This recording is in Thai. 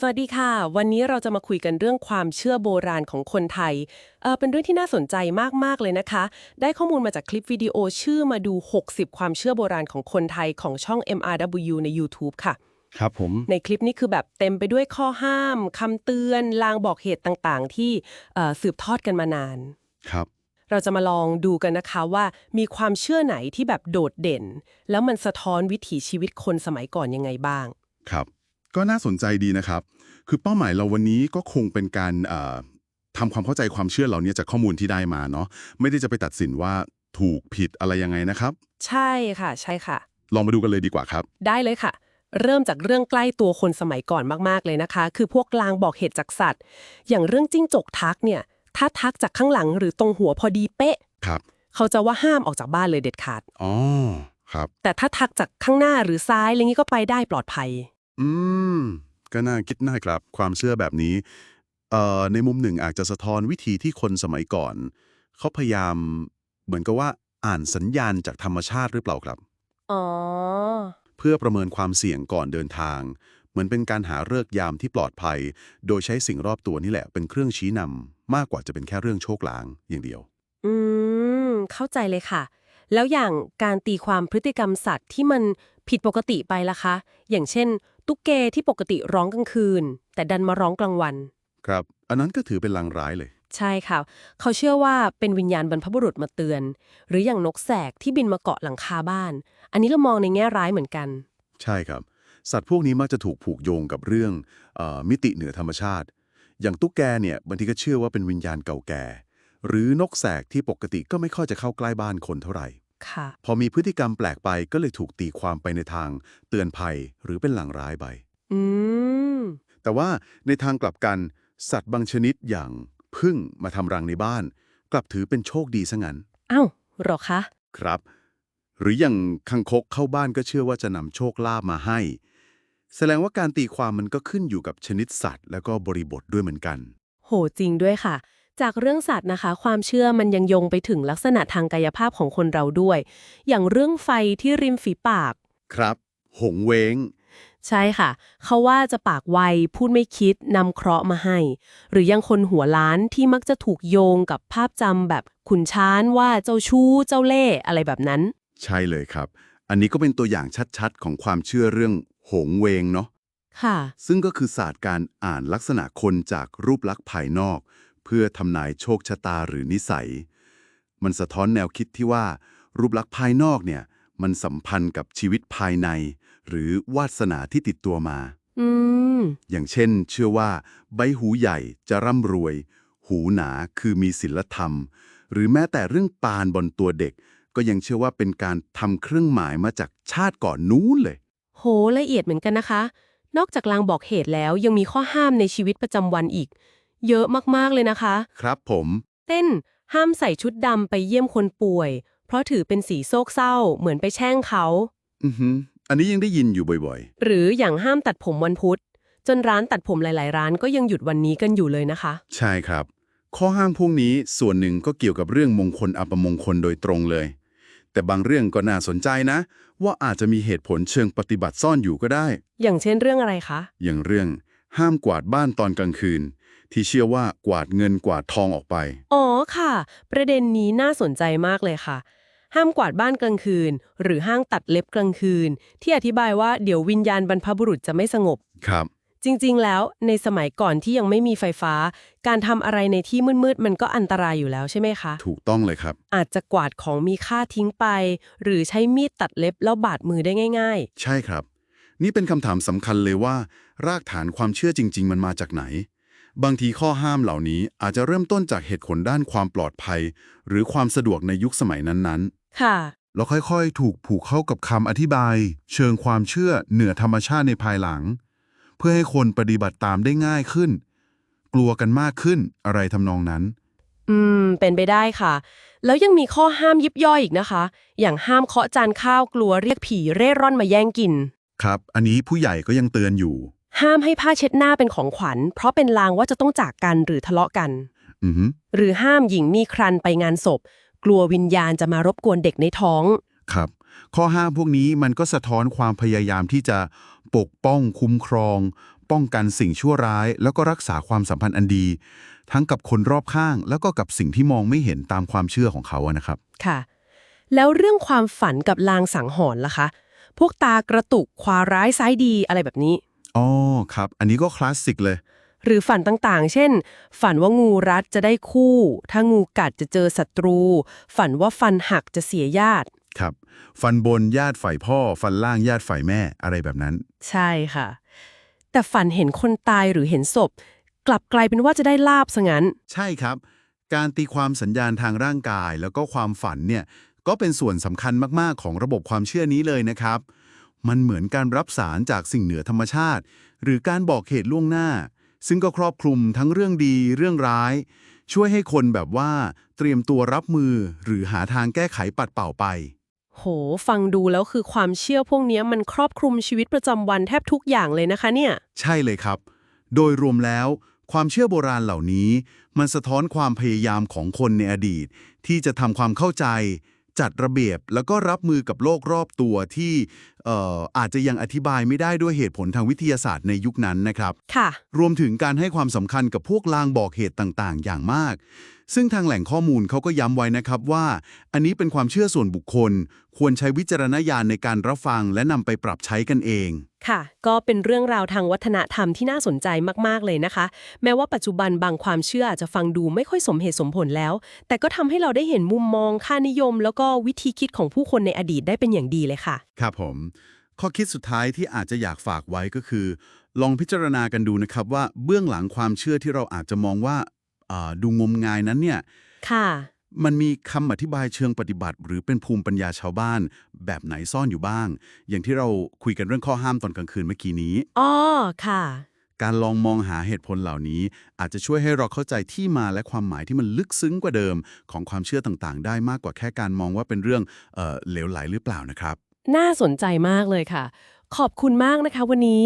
สวัสดีค่ะ วันนี้เราจะมาคุยกันเรื่องความเชื่อโบราณของคนไทยเออเป็นเรื่องที่น่าสนใจมากๆเลยนะคะ ได้ข้อมูลมาจากคลิปวิดีโอชื่อมาดู 60 ความเชื่อโบราณของคนไทยของช่อง MRW ใน YouTube ค่ะ ครับผม ในคลิปนี้คือแบบเต็มไปด้วยข้อห้ามคำเตือน ลางบอกเหตุต่างๆ ที่เอ่อสืบทอดกันมานาน ครับ เราจะมาลองดูกันนะคะว่ามีความเชื่อไหนที่แบบโดดเด่น แล้วมันสะท้อนวิถีชีวิตคนสมัยก่อนยังไงบ้าง ครับ ก็น่าสนใจดีนะครับ คือเป้าหมายเราวันนี้ก็คงเป็นการเอ่อทำความเข้าใจความเชื่อเหล่านี้จากข้อมูลที่ได้มาเนาะไม่ได้จะไปตัดสินว่าถูกผิดอะไรยังไงนะครับ ใช่ค่ะ ใช่ค่ะ ลองมาดูกันเลยดีกว่าครับ ได้เลยค่ะ เริ่มจากเรื่องใกล้ตัวคนสมัยก่อนมากๆเลยนะคะ คือพวกลางบอกเหตุจากสัตว์ อย่างเรื่องจิ้งจกทักเนี่ย ถ้าทักจากข้างหลังหรือตรงหัวพอดีเป๊ะครับ เขาจะว่าห้ามออกจากบ้านเลยเด็ดขาดอ๋อครับ แต่ถ้าทักจากข้างหน้าหรือซ้ายอะไรงี้ก็ไปได้ปลอดภัย อืม ก็น่าคิดน่าครับ ความเชื่อแบบนี้เอ่อในมุมหนึ่งอาจจะสะท้อนวิธีที่คนสมัยก่อน เขาพยายามเหมือนกับว่าอ่านสัญญาณจากธรรมชาติหรือเปล่าครับ อ๋อ เพื่อประเมินความเสี่ยงก่อนเดินทาง เหมือนเป็นการหาเลิกษ์ยามที่ปลอดภัย โดยใช้สิ่งรอบตัวนี่แหละเป็นเครื่องชี้นำมากกว่าจะเป็นแค่เรื่องโชคลางอย่างเดียว อืม เข้าใจเลยค่ะ แล้วอย่างการตีความพฤติกรรมสัตว์ที่มันผิดปกติไปล่ะคะ อย่างเช่น ตุ๊กแกที่ปกติร้องกลางคืน แต่ดันมาร้องกลางวัน ครับ อันนั้นก็ถือเป็นลางร้ายเลย ใช่ค่ะ เขาเชื่อว่าเป็นวิญญาณบรรพบุรุษมาเตือน หรืออย่างนกแสกที่บินมาเกาะหลังคาบ้าน อันนี้เรามองในแง่ร้ายเหมือนกัน ใช่ครับ สัตว์พวกนี้มักจะถูกผูกโยงกับเรื่องเออมิติเหนือธรรมชาติ อย่างตุ๊กแกเนี่ยบางทีก็เชื่อว่าเป็นวิญญาณเก่าแก่ หรือนกแสกที่ปกติก็ไม่ค่อยจะเข้าใกล้บ้านคนเท่าไหร่ ค่ะ พอมีพฤติกรรมแปลกไปก็เลยถูกตีความไปในทางเตือนภัยหรือเป็นลางร้ายไป อืม แต่ว่าในทางกลับกันสัตว์บางชนิดอย่างพึ่งมาทำรังในบ้าน กลับถือเป็นโชคดีซะงั้น อ้าวเหรอคะ ครับ หรืออย่างคังคกเข้าบ้านก็เชื่อว่าจะนำโชคลาภมาให้ แสดงว่าการตีความมันก็ขึ้นอยู่กับชนิดสัตว์ แล้วก็บริบทด้วยเหมือนกัน โหจริงด้วยค่ะ จากเรื่องสัตว์นะคะ ความเชื่อมันยังโยงไปถึงลักษณะทางกายภาพของคนเราด้วย อย่างเรื่องไฟที่ริมฝีปาก ครับ หงเวง ใช่ค่ะ เขาว่าจะปากไว พูดไม่คิดนำเคราะห์มาให้ หรือยังคนหัวล้านที่มักจะถูกโยงกับภาพจำแบบขุนช้านว่าเจ้าชู้เจ้าเล่ห์อะไรแบบนั้น ใช่เลยครับ อันนี้ก็เป็นตัวอย่างชัดๆ ของความเชื่อเรื่องหงเวงเนาะค่ะ ซึ่งก็คือศาสตร์การอ่านลักษณะคนจากรูปลักษณ์ภายนอก เพื่อทำนายโชคชะตาหรือนิสัย มันสะท้อนแนวคิดที่ว่า รูปลักษณ์ภายนอกเนี่ย มันสัมพันธ์กับชีวิตภายใน หรือวาสนาที่ติดตัวมา อืม อย่างเช่น เชื่อว่า ใบหูใหญ่จะร่ำรวย หูหนาคือมีศีลธรรม หรือแม้แต่เรื่องปานบนตัวเด็ก ก็ยังเชื่อว่าเป็นการทำเครื่องหมายมาจากชาติก่อนนู้นเลย โหละเอียดเหมือนกันนะคะ นอกจากลางบอกเหตุแล้วยังมีข้อห้ามในชีวิตประจำวันอีก เยอะมากๆเลยนะคะ ครับผม เต้นห้ามใส่ชุดดำไปเยี่ยมคนป่วย เพราะถือเป็นสีโศกเศร้า เหมือนไปแช่งเขา อือหืออันนี้ยังได้ยินอยู่บ่อยหรืออย่างห้ามตัดผมวันพุธ จนร้านตัดผมหลาย ๆ ร้านก็ยังหยุดวันนี้กันอยู่เลยนะคะ ๆ ใช่ครับ ข้อห้ามพวกนี้ส่วนหนึ่งก็เกี่ยวกับเรื่องมงคลอัปมงคลโดยตรงเลย แต่บางเรื่องก็น่าสนใจนะ ว่าอาจจะมีเหตุผลเชิงปฏิบัติซ่อนอยู่ก็ได้ อย่างเช่นเรื่องอะไรคะ อย่างเรื่องห้ามกวาดบ้านตอนกลางคืน ที่เชื่อว่ากวาดเงินกวาดทองออกไป อ๋อค่ะ ประเด็นนี้น่าสนใจมากเลยค่ะ ห้ามกวาดบ้านกลางคืน หรือห้างตัดเล็บกลางคืน ที่อธิบายว่าเดี๋ยววิญญาณบรรพบุรุษจะไม่สงบ ครับ จริงๆ แล้วในสมัยก่อนที่ยังไม่มีไฟฟ้า การทำอะไรในที่มืดๆมันก็อันตรายอยู่แล้วใช่ไหมคะ ถูกต้องเลยครับ อาจจะกวาดของมีค่าทิ้งไป หรือใช้มีดตัดเล็บแล้วบาดมือได้ง่าย ใช่ครับ นี่เป็นคำถามสำคัญเลยว่า รากฐานความเชื่อจริง ๆ มันมาจากไหน บางทีข้อห้ามเหล่านี้อาจจะเริ่มต้นจากเหตุผลด้านความปลอดภัย หรือความสะดวกในยุคสมัยนั้นๆ ค่ะๆแล้วค่อยๆ ถูกผูกเข้ากับคำอธิบาย เชิงความเชื่อเหนือธรรมชาติในภายหลัง เพื่อให้คนปฏิบัติตามได้ง่ายขึ้น กลัวกันมากขึ้นอะไรทำนองนั้น อืม เป็นไปได้ค่ะ แล้วยังมีข้อห้ามยิบย่อยอีกนะคะ อย่างห้ามเคาะจานข้าวกลัวเรียกผีเร่ร่อนมาแย่งกิน ครับ อันนี้ผู้ใหญ่ก็ยังเตือนอยู่ ห้ามให้ผ้าเช็ดหน้าเป็นของขวัญ เพราะเป็นลางว่าจะต้องจากกันหรือทะเลาะกันอือหือหรือห้ามหญิงมีครันไปงานศพ กลัววิญญาณจะมารบกวนเด็กในท้อง ครับ ข้อห้ามพวกนี้มันก็สะท้อนความพยายามที่จะปกป้องคุ้มครอง ป้องกันสิ่งชั่วร้าย แล้วก็รักษาความสัมพันธ์อันดี ทั้งกับคนรอบข้าง แล้วก็กับสิ่งที่มองไม่เห็นตามความเชื่อของเขาอะนะครับ ค่ะ แล้วเรื่องความฝันกับลางสังหรณ์ล่ะคะ พวกตากระตุกควาร้ายซ้ายดีอะไรแบบนี้ อ๋อครับ อันนี้ก็คลาสสิกเลย หรือฝันต่างๆ เช่น ฝันว่างูรัดจะได้คู่ ถ้างูกัดจะเจอศัตรู ฝันว่าฟันหักจะเสียญาติครับ ฟันบนญาติฝ่ายพ่อ ฟันล่างญาติฝ่ายแม่อะไรแบบนั้น ใช่ค่ะ แต่ฝันเห็นคนตายหรือเห็นศพ กลับกลายเป็นว่าจะได้ลาบซะงั้น ใช่ครับ การตีความสัญญาณทางร่างกายแล้วก็ความฝันเนี่ยก็เป็นส่วนสำคัญมากๆของระบบความเชื่อนี้เลยนะครับ มันเหมือนการรับสารจากสิ่งเหนือธรรมชาติ หรือการบอกเหตุล่วงหน้า ซึ่งก็ครอบคลุมทั้งเรื่องดีเรื่องร้าย ช่วยให้คนแบบว่า เตรียมตัวรับมือ หรือหาทางแก้ไขปัดเป่าไป โห ฟังดูแล้วคือความเชื่อพวกเนี้ยมันครอบคลุมชีวิตประจำวันแทบทุกอย่างเลยนะคะเนี่ย ใช่เลยครับ โดยรวมแล้วความเชื่อโบราณเหล่านี้ มันสะท้อนความพยายามของคนในอดีต ที่จะทำความเข้าใจ จัดระเบียบแล้วก็รับมือกับโลกรอบตัวที่ เอ่ออาจจะยังอธิบายไม่ได้ด้วยเหตุผลทางวิทยาศาสตร์ในยุคนั้นนะครับ ค่ะ รวมถึงการให้ความสำคัญกับพวกลางบอกเหตุต่างๆ อย่างมาก ซึ่งทางแหล่งข้อมูลเขาก็ย้ำไว้นะครับว่า อันนี้เป็นความเชื่อส่วนบุคคล ควรใช้วิจารณญาณในการรับฟังและนำไปปรับใช้กันเอง ค่ะ ก็เป็นเรื่องราวทางวัฒนธรรมที่น่าสนใจมาก ๆ เลยนะคะ แม้ว่าปัจจุบันบางความเชื่ออาจจะฟังดูไม่ค่อยสมเหตุสมผลแล้ว แต่ก็ทำให้เราได้เห็นมุมมอง ค่านิยม แล้วก็วิธีคิดของผู้คนในอดีตได้เป็นอย่างดีเลยค่ะ ครับผม ข้อคิดสุดท้ายที่อาจจะอยากฝากไว้ก็คือ ลองพิจารณากันดูนะครับว่าเบื้องหลังความเชื่อที่เราอาจจะมองว่าอ่าดูงมงายนั้นเนี่ยค่ะมันมีคำอธิบายเชิงปฏิบัติ หรือเป็นภูมิปัญญาชาวบ้าน แบบไหนซ่อนอยู่บ้าง อย่างที่เราคุยกันเรื่องข้อห้ามตอนกลางคืนเมื่อกี้นี้อ๋อค่ะ การลองมองหาเหตุผลเหล่านี้ อาจจะช่วยให้เราเข้าใจที่มาและความหมายที่มันลึกซึ้งกว่าเดิม ของความเชื่อต่างๆ ได้มากกว่าแค่การมองว่าเป็นเรื่องเอ่อเหลวไหลหรือเปล่านะครับ น่าสนใจมากเลยค่ะ ขอบคุณมากนะคะวันนี้